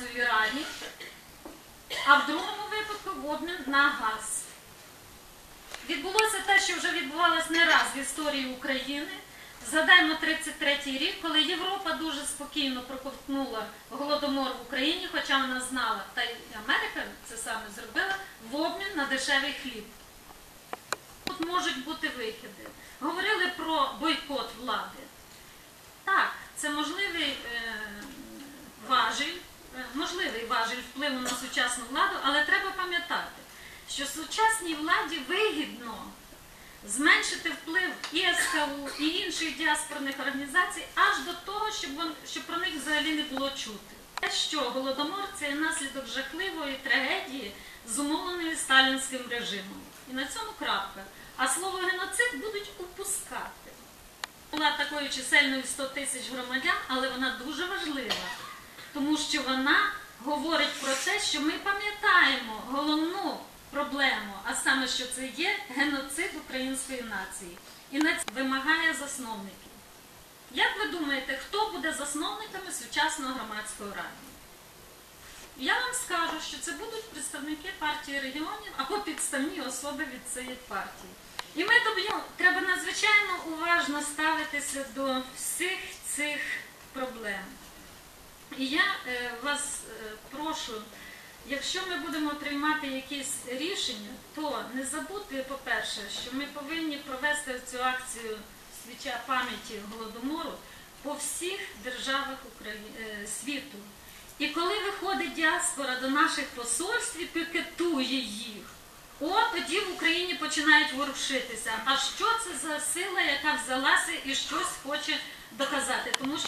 в Ірані, а в другому випадку в обмін на газ. Відбулося те, що вже відбувалося не раз в історії України. Згадаємо 33-й рік, коли Європа дуже спокійно проковтнула голодомор в Україні, хоча вона знала, та й Америка це саме зробила, в обмін на дешевий хліб. Тут можуть бути вихіди. Говорили про бойкот влади. Так, це можливий е, важіль, можливий важіль впливу на сучасну владу, але треба пам'ятати, що сучасній владі вигідно зменшити вплив і СКУ, і інших діаспорних організацій аж до того, щоб, вон- щоб про них взагалі не було чути. Те, що голодомор це наслідок жахливої трагедії, зумовленої сталінським режимом. І на цьому крапка. А слово геноцид будуть упускати. Була такою чисельною 100 тисяч громадян, але вона дуже важлива, що вона говорить про те, що ми пам'ятаємо головну проблему, а саме, що це є геноцид української нації. І на це вимагає засновників. Як ви думаєте, хто буде засновниками сучасного громадського раді? Я вам скажу, що це будуть представники партії регіонів або підставні особи від цієї партії. І ми тобі треба надзвичайно уважно ставитися до всіх цих проблем. І я е, вас е, прошу, якщо ми будемо приймати якісь рішення, то не забудьте, по-перше, що ми повинні провести цю акцію свіча пам'яті голодомору по всіх державах е, світу. І коли виходить діаспора до наших посольств і пікетує їх, от тоді в Україні починають ворушитися. А що це за сила, яка взялася і щось хоче доказати? Тому що